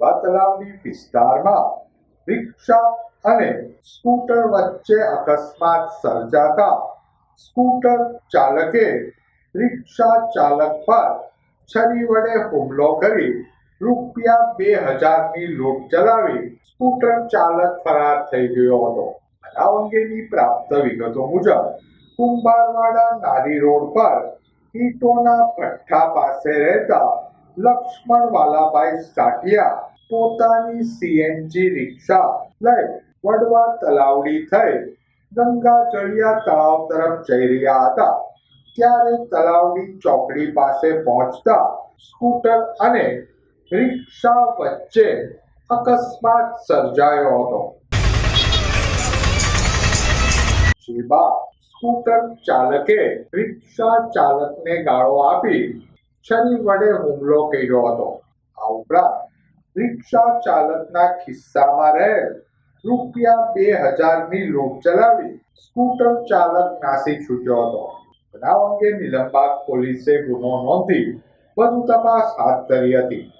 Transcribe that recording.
વડવા તલાવની વિસ્તારમાં રિક્ષા અને સ્કૂટર વચ્ચે અકસ્માત સર્જાતા સ્કૂટર ચાલકે રિક્ષા ચાલક પર છરી વડે હુમલો કરી રૂપિયા બે હજારની લૂંટ ચલાવી સ્કૂટર ચાલક ફરાર થઈ ગયો હતો. બનાવ અંગેની પ્રાપ્ત વિગતો મુજબ, કુંભારવાડા નારી રોડ પર ઈંટોના ભઠ્ઠા પાસે રહેતા લક્ષ્મણ વાલાભાઈ સાટિયા પોતાની સીએનજી રિક્ષા લઈ વડવા તલાવડી થઈ ગંગા ચડિયા તળાવ તરફ જઈ રહ્યા હતા. ત્યારે તલાવડી ચોકડી પાસે પહોંચતા સ્કૂટર અને રિક્ષા વચ્ચે અકસ્માત સર્જાયો હતો. જે સ્કૂટર ચાલકે રિક્ષા ચાલકને ગાળો આપી છરી હુમલો કર્યો હતો. આ ઉપરાંત રિક્ષા ચાલકના ખિસ્સામાં રહેલ રૂપિયા બે હજારની લૂંટ ચલાવી સ્કૂટર ચાલક નાસી છૂટ્યો હતો. બનાવ અંગે નિલંબાગ પોલીસે ગુનો નોંધી વધુ તપાસ હાથ ધરી હતી.